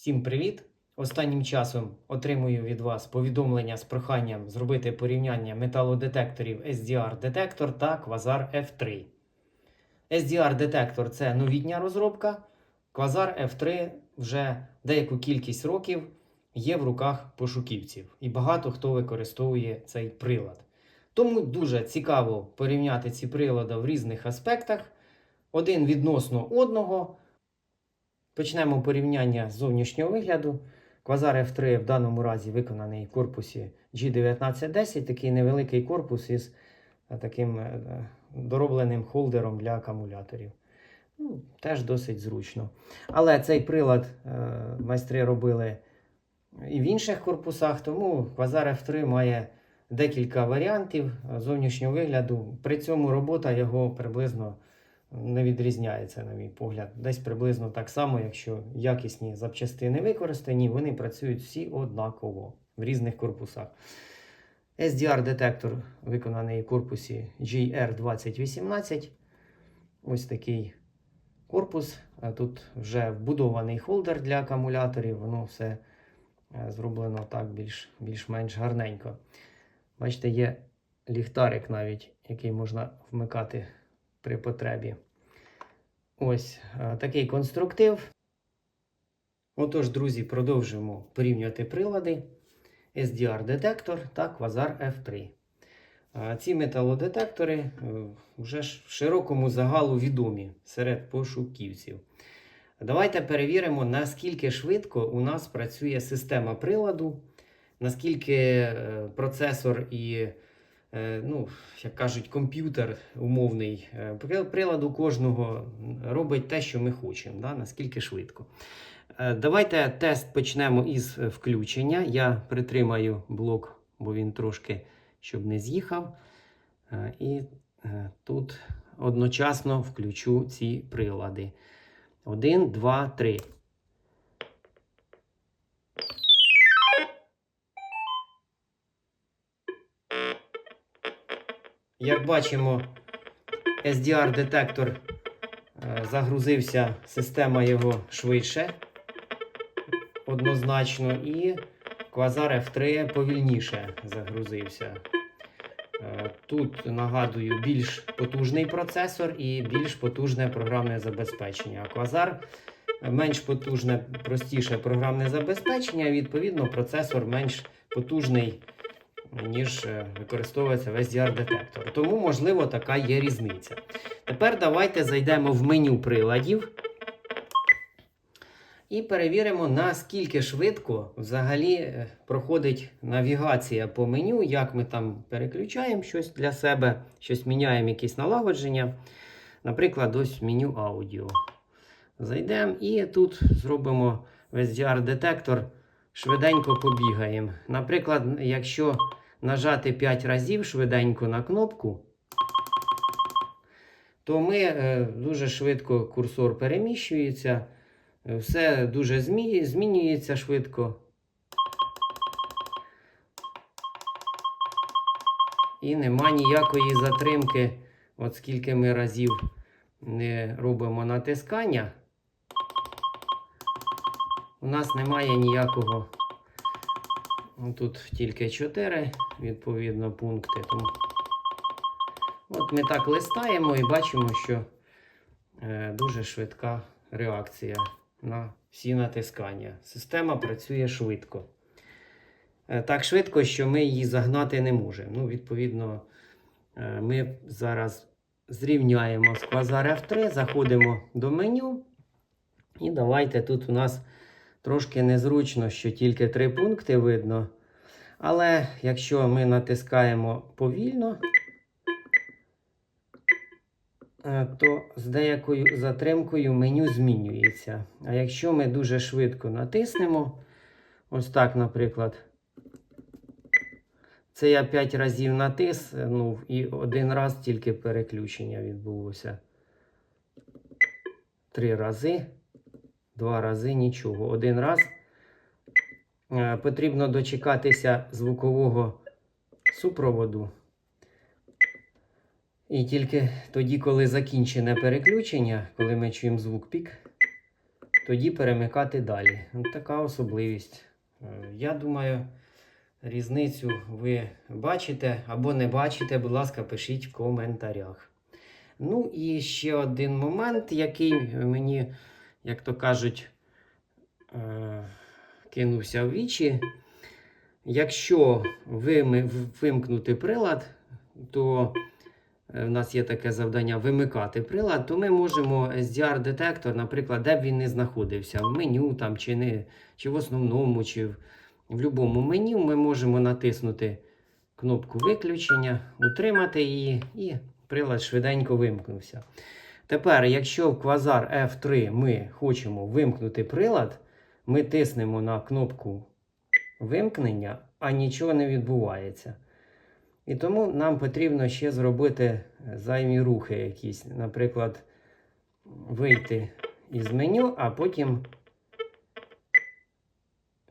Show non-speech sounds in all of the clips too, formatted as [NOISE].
Всім привіт! Останнім часом отримую від вас повідомлення з проханням зробити порівняння металодетекторів SDR-детектор та Quasar F3. SDR-детектор це новітня розробка. Quasar F3 вже деяку кількість років є в руках пошуківців, і багато хто використовує цей прилад. Тому дуже цікаво порівняти ці прилади в різних аспектах, один відносно одного. Почнемо порівняння з зовнішнього вигляду. Quasar F3 в даному разі виконаний в корпусі G1910, такий невеликий корпус із е, таким е, доробленим холдером для акумуляторів. Ну, теж досить зручно. Але цей прилад е, майстри робили і в інших корпусах, тому Quasar F3 має декілька варіантів зовнішнього вигляду. При цьому робота його приблизно не відрізняється, на мій погляд. Десь приблизно так само, якщо якісні запчастини використані, вони працюють всі однаково в різних корпусах. SDR-детектор виконаний в корпусі GR2018. Ось такий корпус. Тут вже вбудований холдер для акумуляторів, воно все е, зроблено так більш, більш-менш гарненько. Бачите, є ліхтарик навіть, який можна вмикати при потребі. Ось е, такий конструктив. Отож, друзі, продовжуємо порівнювати прилади SDR-детектор та Quasar F3. Е, Ці металодетектори е, вже ж в широкому загалу відомі серед пошуківців. Давайте перевіримо, наскільки швидко у нас працює система приладу, наскільки процесор і ну, як кажуть, комп'ютер умовний е, при- приладу кожного робить те, що ми хочемо, да? наскільки швидко. Е, Давайте тест почнемо із е, включення. Я притримаю блок, бо він трошки щоб не з'їхав. Е, І е, тут одночасно включу ці прилади. Один, два, три. Як бачимо, SDR-детектор е, загрузився, система його швидше, однозначно, і Quasar F3 повільніше загрузився. Е, Тут нагадую більш потужний процесор і більш потужне програмне забезпечення. А Quasar менш потужне, простіше програмне забезпечення, відповідно, процесор менш потужний ніж е, використовується весь SDR-детектор. Тому, можливо, така є різниця. Тепер давайте зайдемо в меню приладів і перевіримо, наскільки швидко взагалі е, проходить навігація по меню, як ми там переключаємо щось для себе, щось міняємо, якісь налагодження. Наприклад, ось меню аудіо. Зайдемо і тут зробимо весь SDR-детектор, швиденько побігаємо. Наприклад, якщо нажати 5 разів швиденько на кнопку, то ми е, дуже швидко курсор переміщується, е, все дуже змі... змінюється швидко. І нема ніякої затримки, от скільки ми разів не робимо натискання. У нас немає ніякого. Тут тільки 4, відповідно, пункти. Тому... От ми так листаємо і бачимо, що е, дуже швидка реакція на всі натискання. Система працює швидко. Е, так швидко, що ми її загнати не можемо. Ну, відповідно, е, ми зараз зрівняємо з Quasar F3, заходимо до меню. І давайте тут у нас трошки незручно, що тільки три пункти видно. Але якщо ми натискаємо повільно, е, то з деякою затримкою меню змінюється. А якщо ми дуже швидко натиснемо, ось так, наприклад, це я 5 разів натиснув і один раз тільки переключення відбулося. Три рази, два рази нічого. Один раз е, потрібно дочекатися звукового супроводу. І тільки тоді, коли закінчене переключення, коли ми чуємо звук пік, тоді перемикати далі. Така особливість. Е, Я думаю, різницю ви бачите або не бачите, будь ласка, пишіть в коментарях. Ну і ще один момент, який мені, як то кажуть, е, кинувся в вічі. Якщо вимкнути прилад, то е, в нас є таке завдання вимикати прилад, то ми можемо SDR-детектор, наприклад, де б він не знаходився, в меню там, чи, не, чи в основному, чи в, в будь-якому меню, ми можемо натиснути кнопку виключення, утримати її, і прилад швиденько вимкнувся. Тепер, якщо в квазар F3 ми хочемо вимкнути прилад, ми тиснемо на кнопку вимкнення, а нічого не відбувається. І тому нам потрібно ще зробити зайві рухи якісь. Наприклад, вийти із меню, а потім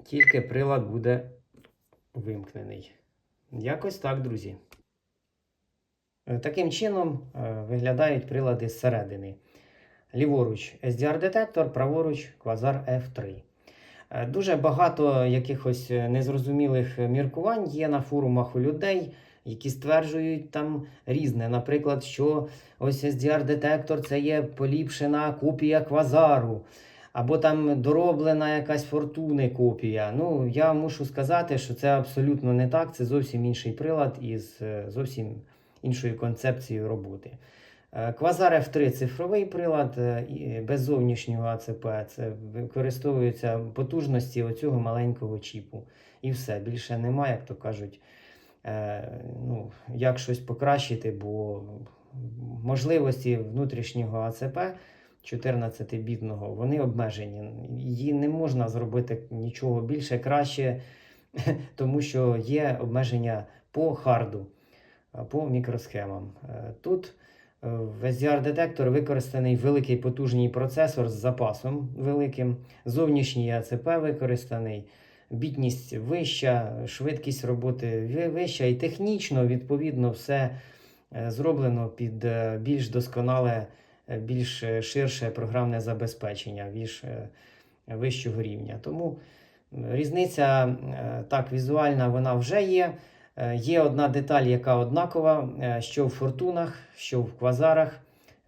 тільки прилад буде вимкнений. Якось так, друзі. Е, Таким чином е, виглядають прилади зсередини. Ліворуч SDR-детектор, праворуч квазар F3. Е, Дуже багато якихось незрозумілих міркувань є на форумах у людей, які стверджують там різне. Наприклад, що ось SDR-детектор це є поліпшена копія квазару, або там дороблена якась фортуни копія. Ну, я мушу сказати, що це абсолютно не так. Це зовсім інший прилад із зовсім іншою концепцією роботи. Е, Квазар F3 цифровий прилад е, без зовнішнього АЦП. Це використовуються потужності оцього маленького чіпу. І все. Більше немає, як то кажуть, е, ну, як щось покращити, бо можливості внутрішнього АЦП 14-бітного вони обмежені. Її не можна зробити нічого більше краще, [LAUGHS] тому що є обмеження по харду, по мікросхемам. Е, Тут е, в SDR-детектор використаний великий потужний процесор з запасом великим, зовнішній АЦП використаний, бітність вища, швидкість роботи вища і технічно, відповідно, все е, зроблено під е, більш досконале, е, більш е, ширше програмне забезпечення, більш е, вищого рівня. Тому різниця е, так візуальна вона вже є. Е, Є одна деталь, яка однакова, е, що в фортунах, що в квазарах,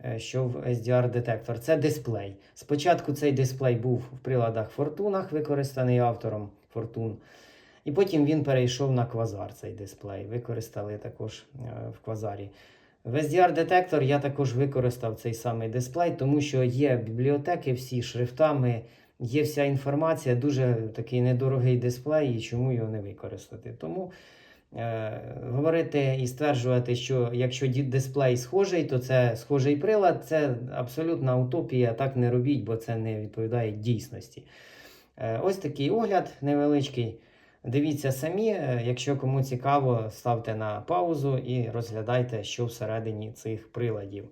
е, що в SDR-детектор. Це дисплей. Спочатку цей дисплей був в приладах фортунах, використаний автором фортун. І потім він перейшов на квазар цей дисплей. Використали також в квазарі. В SDR-детектор я також використав цей самий дисплей, тому що є бібліотеки, всі шрифтами, є вся інформація, дуже такий недорогий дисплей, і чому його не використати. Тому говорити і стверджувати, що якщо дисплей схожий, то це схожий прилад, це абсолютна утопія. Так не робіть, бо це не відповідає дійсності. Е, ось такий огляд невеличкий. Дивіться самі, е, якщо кому цікаво, ставте на паузу і розглядайте, що всередині цих приладів.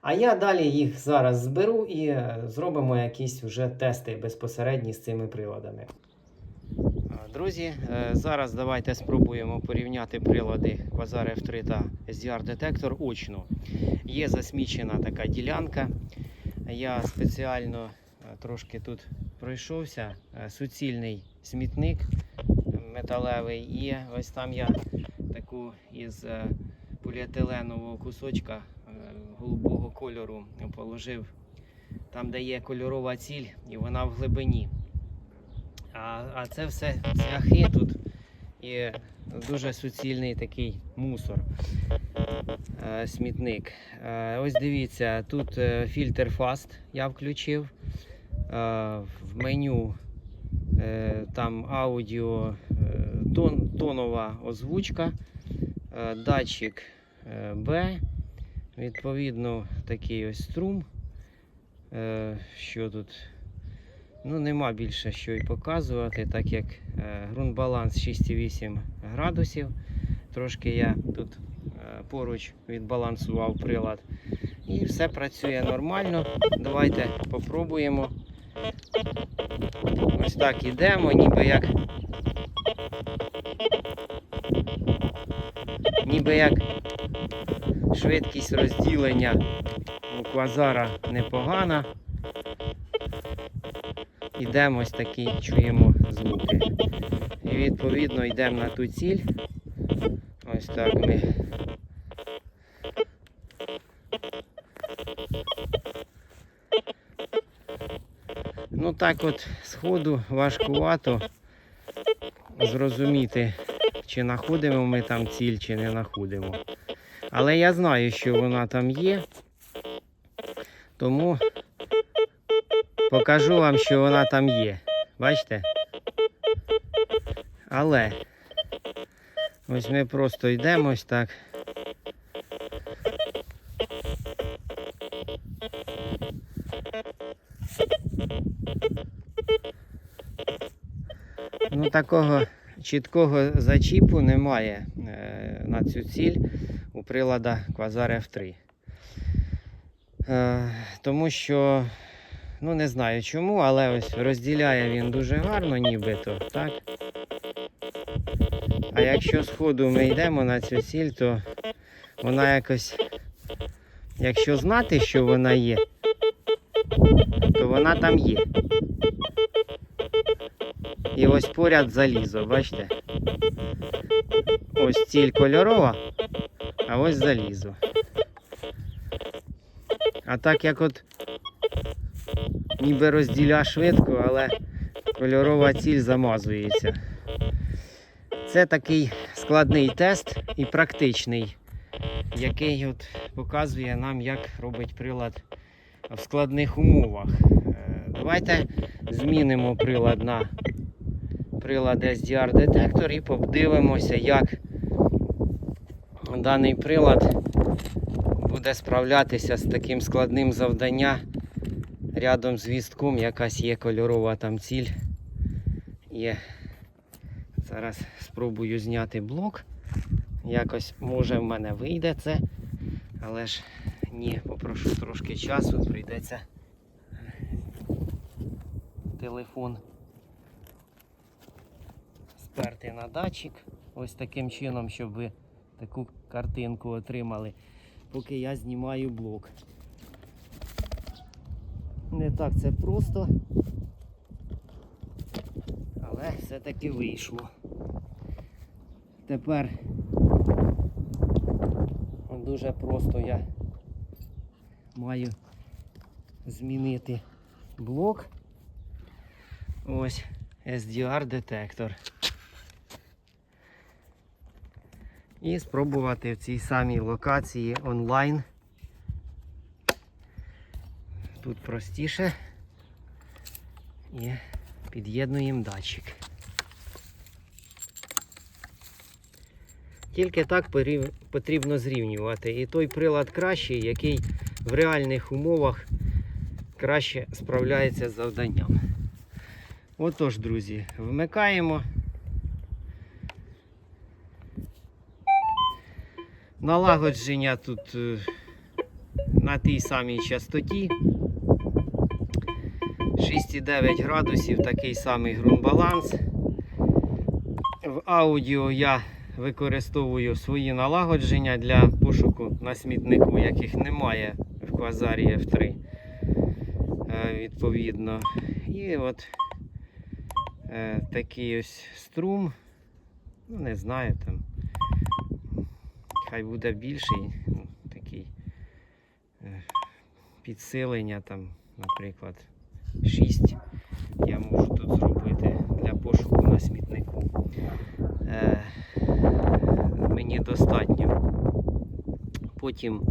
А я далі їх зараз зберу і е, зробимо якісь вже тести безпосередні з цими приладами. Друзі, е, зараз давайте спробуємо порівняти прилади Quasar F3 та SDR детектор очно. Є засмічена така ділянка. Я спеціально е, трошки тут пройшовся. Е, Суцільний смітник металевий. І ось там я таку із поліетиленового кусочка голубого кольору положив там, де є кольорова ціль, і вона в глибині. А, а це все цвяхи тут і дуже суцільний такий мусор. Е, смітник. Е, ось дивіться, тут е, фільтр Fast я включив. В меню там аудіо тон, тонова озвучка, датчик е, B, відповідно такий ось струм. Що тут? Ну, нема більше що і показувати, так як е, ґрунт баланс 6,8 градусів. Трошки я тут е, поруч відбалансував прилад. І все працює нормально. Давайте попробуємо. Ось так ідемо, ніби як. Ніби як швидкість розділення у квазара непогана. Йдемо ось такі, чуємо звуки. І відповідно йдемо на ту ціль. Ось так ми. Ну так от сходу важкувато зрозуміти, чи знаходимо ми там ціль, чи не знаходимо. Але я знаю, що вона там є. Тому покажу вам, що вона там є. Бачите? Але ось ми просто йдемо ось так. Ну, такого чіткого зачіпу немає е, на цю ціль у прилада Quasar F3. Е, тому що, ну не знаю чому, але ось розділяє він дуже гарно, нібито, так? А якщо з ходу ми йдемо на цю ціль, то вона якось, якщо знати, що вона є, то вона там є. І ось поряд залізо, бачите? Ось ціль кольорова, а ось залізо. А так як от ніби розділя швидко, але кольорова ціль замазується. Це такий складний тест і практичний, який от показує нам, як робить прилад в складних умовах. Е, Давайте змінимо прилад на прилад SDR детектор і подивимося, як даний прилад буде справлятися з таким складним завданням рядом з вістком, якась є кольорова там ціль. Є. Зараз спробую зняти блок. Якось може в мене вийде це. Але ж ні, попрошу трошки часу, прийдеться телефон сперти на датчик. Ось таким чином, щоб ви таку картинку отримали, поки я знімаю блок. Не так це просто, але все-таки вийшло. Тепер дуже просто я маю змінити блок. Ось SDR детектор. І спробувати в цій самій локації онлайн. Тут простіше. І під'єднуємо датчик. Тільки так потрібно зрівнювати. І той прилад кращий, який в реальних умовах краще справляється з завданням. Отож, друзі, вмикаємо. Налагодження тут е, на тій самій частоті. 6,9 градусів, такий самий ґрунтбаланс. В аудіо я використовую свої налагодження для пошуку на смітнику, яких немає в квазарі F3. Е, Відповідно. І от е, такий ось струм. Ну, не знаю там. Хай буде більший, ну, такий е, підсилення там, наприклад, 6 я можу тут зробити для пошуку на смітнику. Е, мені достатньо. Потім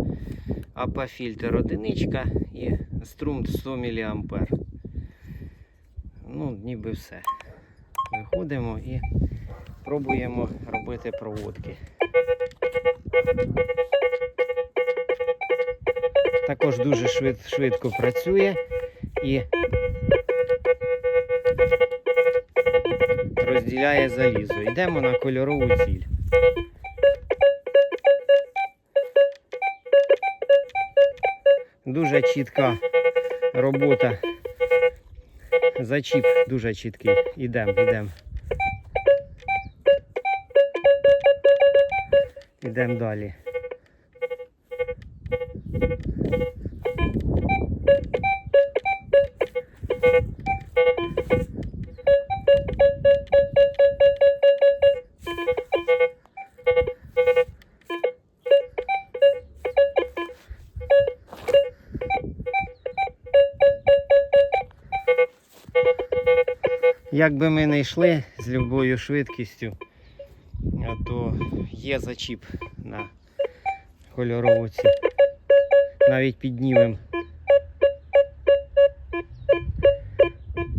АП-фільтр одиничка і струм 100 мА. Ну, ніби все. Виходимо і пробуємо робити проводки. Також дуже швид, швидко працює і розділяє залізо. Йдемо на кольорову ціль. Дуже чітка робота. Зачіп дуже чіткий. Ідемо, йдемо. Йдемо далі. Як би ми не йшли з любою швидкістю, то є зачіп на кольоровці. Навіть піднімем.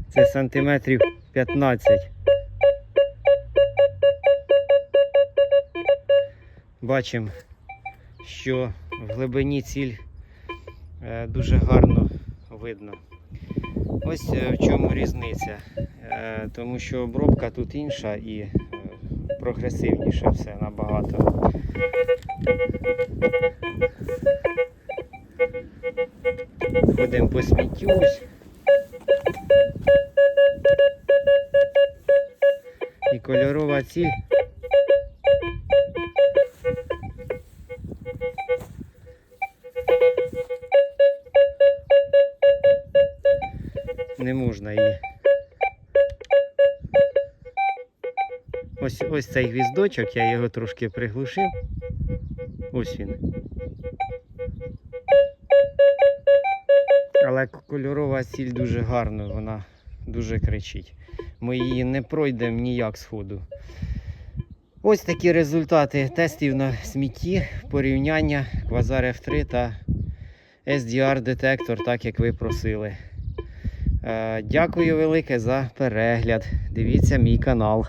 Це сантиметрів 15. Бачимо, що в глибині ціль е, дуже гарно видно. Ось е, в чому різниця. Е, Тому що обробка тут інша і е, прогресивніше все набагато. Ходимо по сміттюсь. І кольорова ціль. Ось, ось цей гвіздочок, я його трошки приглушив. Ось він. Але кольорова ціль дуже гарна, вона дуже кричить. Ми її не пройдемо ніяк з ходу. Ось такі результати тестів на смітті, порівняння Quasar F3 та SDR детектор, так як ви просили. Е, Дякую велике за перегляд. Дивіться мій канал.